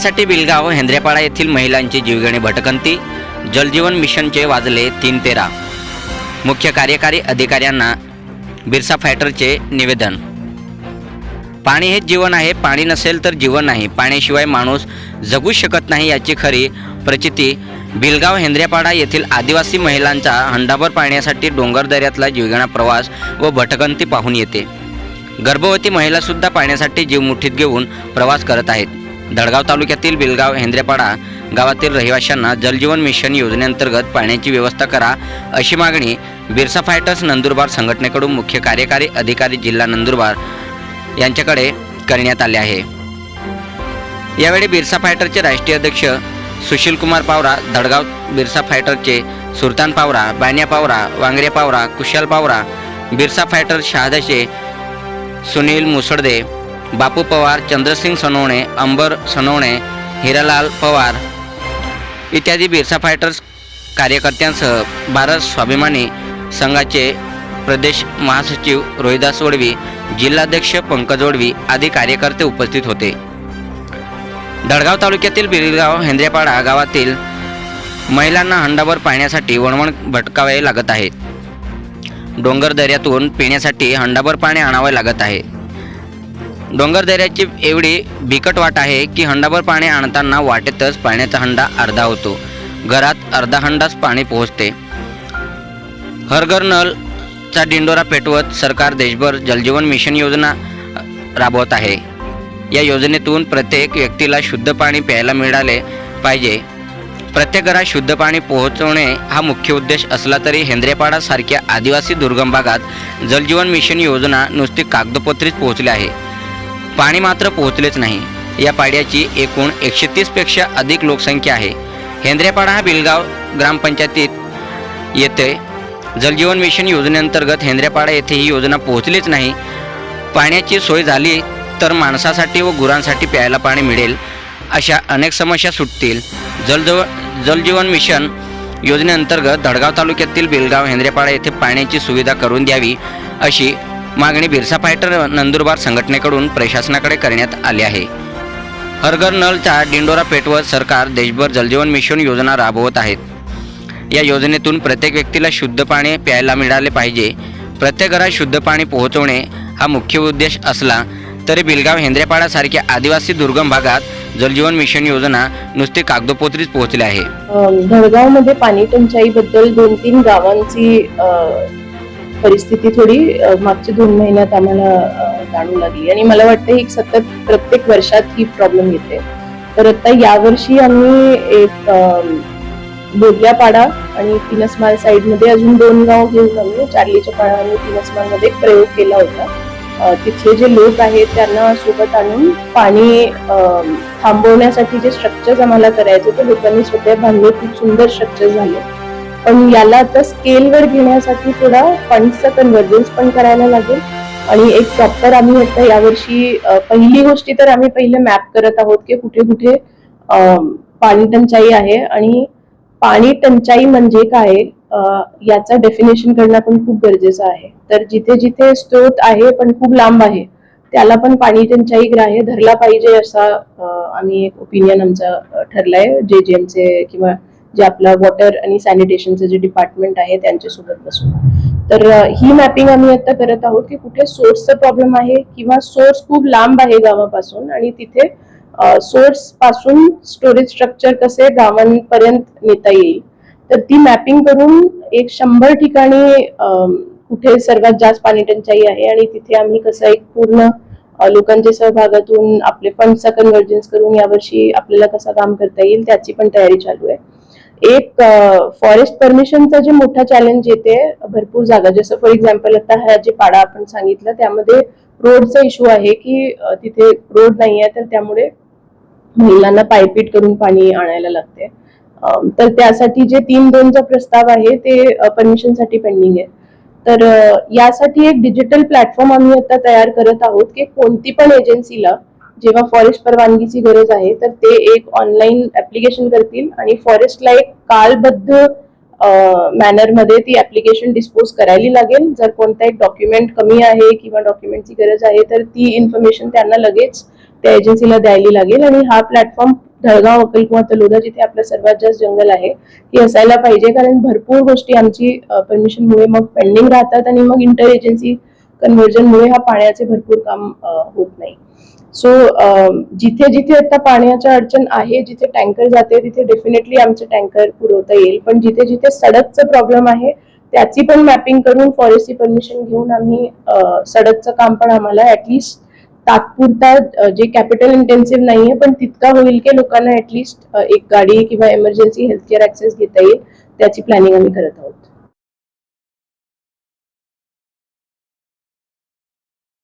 पाण्यासाठी बिलगाव हेंद्रेपाडा येथील महिलांची जीवघेणी भटकंती जलजीवन मिशनचे वाजले तीन तेरा. मुख्य कार्यकारी अधिकाऱ्यांना बिरसा फायटरचे निवेदन. पाणी हेच जीवन आहे पाणी नसेल तर जीवन नाही. पाण्याशिवाय माणूस जगू शकत नाही याची खरी प्रचिती बिलगाव हेंद्रेपाडा येथील आदिवासी महिलांचा हंडाभर पाण्यासाठी डोंगर दऱ्यातला जीवघेणा प्रवास व भटकंती पाहून येते. गर्भवती महिलासुद्धा पाण्यासाठी जीव मुठीत घेऊन प्रवास करत आहेत. दडगाव तालुक्यातील बिलगाव हेंद्रेपाडा गावातील रहिवाशांना जलजीवन मिशन योजनेअंतर्गत पाण्याची व्यवस्था करा अशी मागणी बिरसा फायटर्स नंदुरबार संघटनेकडून मुख्य कार्यकारी अधिकारी जिल्हा नंदुरबार यांच्याकडे करण्यात आले आहे. यावेळी बिरसा फायटरचे राष्ट्रीय अध्यक्ष सुशीलकुमार पावरा दडगाव बिरसा फायटरचे सुलतान पावरा बान्या पावरा वांगरे पावरा कुशाल पावरा बिरसा फायटर शहादशे सुनील मुसळदे बापू पवार चंद्रसिंग सोनवणे अंबर सोनवणे हिरालाल पवार इत्यादी बिरसा फायटर्स कार्यकर्त्यांसह भारत स्वाभिमानी संघाचे प्रदेश महासचिव रोहिदास वडवी जिल्हाध्यक्ष पंकज वडवी आदी कार्यकर्ते उपस्थित होते. दडगाव तालुक्यातील बिरगाव हेंद्रेपाडा गावातील महिलांना हंडाभर पाण्यासाठी वणवण भटकावे लागत आहे. डोंगर दऱ्यातून पिण्यासाठी हंडाभर पाणी आणावे लागत आहे. डोंगर दऱ्याची एवढी बिकट वाट आहे की हंडाभर पाणी आणताना वाटेतच पाण्याचा हंडा अर्धा होतो. घरात अर्धा हंडाच पाणी पोहोचते. हरघर नलचा डिंडोरा पेटवत सरकार देशभर जलजीवन मिशन योजना राबवत आहे. या योजनेतून प्रत्येक व्यक्तीला शुद्ध पाणी प्यायला मिळाले पाहिजे. प्रत्येक घरात शुद्ध पाणी पोहोचवणे हा मुख्य उद्देश असला तरी हेंद्रेपाडासारख्या आदिवासी दुर्गम भागात जलजीवन मिशन योजना नुसती कागदोपत्रीच पोहोचली आहे. पाणी मात्र पोहोचलेच नाही. या पाड्याची एकूण एकशे तीसपेक्षा अधिक लोकसंख्या आहे. हेंद्रेपाडा हा बिलगाव ग्रामपंचायतीत येते. जलजीवन मिशन योजनेअंतर्गत हेंद्रेपाडा येथे ही योजना पोहोचलीच नाही. पाण्याची सोय झाली तर माणसासाठी व गुरांसाठी प्यायला पाणी मिळेल अशा अनेक समस्या सुटतील. जलजव जलजीवन मिशन योजनेअंतर्गत धडगाव तालुक्यातील बेलगाव हेंद्रेपाडा येथे पाण्याची सुविधा करून द्यावी अशी मागणी बिरसा फायटर नंदुरबार संघटनेकडून प्रशासनाकडे करण्यात आली आहे. हरघर नलचा डिंडोरा पेटवत सरकार देशभर जलजीवन मिशन योजना राबवत आहेत या योजनेतून प्रत्येक व्यक्तीला शुद्ध पाणी प्यायला मिळाले पाहिजे. प्रत्येक घरात शुद्ध पाणी पोहोचवणे हा मुख्य उद्देश असला तरी बिलगाव हेंद्रेपाडासारख्या आदिवासी दुर्गम भागात जलजीवन मिशन योजना नुसती कागदोपत्रीच पोहोचली आहे. धडगावमध्ये पाणी टंचाईबद्दल दोन तीन गावांची परिस्थिती थोडी मागच्या दोन महिन्यात आम्हाला जाणू लागली. आणि मला वाटतं ही सतत प्रत्येक वर्षात ही प्रॉब्लेम येते. तर आता यावर्षी आम्ही एक बोगल्यापाडा आणि तिनसमाल साईडमध्ये अजून दोन गाव घेऊन आम्ही चार्लीच्या पाडा आणि तिनसमाल मध्ये एक प्रयोग केला होता. तिथले जे लोक आहेत त्यांना सोबत आणून पाणी थांबवण्यासाठी जे स्ट्रक्चर्स आम्हाला करायचे ते लोकांनी स्वतः बांधले खूप सुंदर स्ट्रक्चर झाले. पण याला आता स्केलवर घेण्यासाठी थोडा फंड्सचा कन्व्हर्जन्स पण करायला लागेल. आणि एक प्रॉपर आम्ही आता यावर्षी पहिली गोष्टी तर आम्ही पहिले मॅप करत आहोत की कुठे कुठे पाणी टंचाई आहे आणि पाणी टंचाई म्हणजे काय? याचा डेफिनेशन करणं पण खूप गरजेचं आहे. तर जिथे जिथे स्त्रोत आहे पण खूप लांब आहे त्याला पण पाणी टंचाई ग्राह्य धरला पाहिजे असा आम्ही एक ओपिनियन आमचा ठरलाय. जे जे एमचे किंवा जे आपलं वॉटर आणि सॅनिटेशनचं जे डिपार्टमेंट आहे त्यांच्यासोबत बसून. तर ही मॅपिंग आम्ही आता करत आहोत की कुठे सोर्सचा प्रॉब्लेम आहे किंवा सोर्स खूप लांब आहे गावापासून आणि तिथे सोर्सपासून स्टोरेज स्ट्रक्चर कसे गावांपर्यंत नेता येईल. तर ती मॅपिंग करून एक शंभर ठिकाणी कुठे सर्वात जास्त पाणी टंचाई आहे आणि तिथे आम्ही कसं एक पूर्ण लोकांच्या सहभागातून आपले फंडचा कन्व्हर्जन्स करून यावर्षी आपल्याला कसं काम करता येईल त्याची पण तयारी चालू आहे. एक फॉरेस्ट परमिशनचा जे मोठा चॅलेंज येते भरपूर जागा. जसं फॉर एक्झाम्पल आता हा जे पाडा आपण सांगितलं त्यामध्ये रोडचा इश्यू आहे की तिथे रोड नाही आहे तर त्यामुळे महिलांना पायपीट करून पाणी आणायला लागते. तर त्यासाठी जे तीन दोनचा प्रस्ताव आहे ते परमिशनसाठी पेंडिंग आहे. तर यासाठी एक डिजिटल प्लॅटफॉर्म आम्ही आता तयार करत आहोत की कोणती पण एजन्सीला जेव्हा फॉरेस्ट परवानगीची गरज आहे तर ते एक ऑनलाईन ऍप्लिकेशन करतील आणि फॉरेस्टला एक कालबद्ध मॅनरमध्ये ती ऍप्लिकेशन डिस्पोज करायला लागेल. जर कोणता एक डॉक्युमेंट कमी आहे किंवा डॉक्युमेंटची गरज आहे तर ती इन्फॉर्मेशन त्यांना लगेच त्या एजन्सीला द्यायला लागेल. आणि हा प्लॅटफॉर्म धळगाव अक्कलकुवा तलोदा जिथे आपलं सर्वात जास्त जंगल आहे ती असायला पाहिजे. कारण भरपूर गोष्टी आमची परमिशनमुळे मग पेंडिंग राहतात आणि मग इंटर एजन्सी कन्व्हर्जनमुळे हा पाण्याचे भरपूर काम होत नाही. सो um, जिथे जिथे आता पाण्याच्या अडचण आहे जिथे टँकर जाते तिथे डेफिनेटली आमचे टँकर पुरवता येईल. पण जिथे जिथे सडकचं प्रॉब्लेम आहे त्याची पण मॅपिंग करून फॉरेस्टची परमिशन घेऊन आम्ही सडकचं काम पण आम्हाला ऍटलिस्ट तात्पुरता जे कॅपिटल इंटेन्सिव्ह नाहीये पण तितका होईल की लोकांना ऍटलिस्ट एक गाडी किंवा इमर्जन्सी हेल्थकेअर ऍक्सेस घेता येईल. त्याची प्लॅनिंग आम्ही करत आहोत.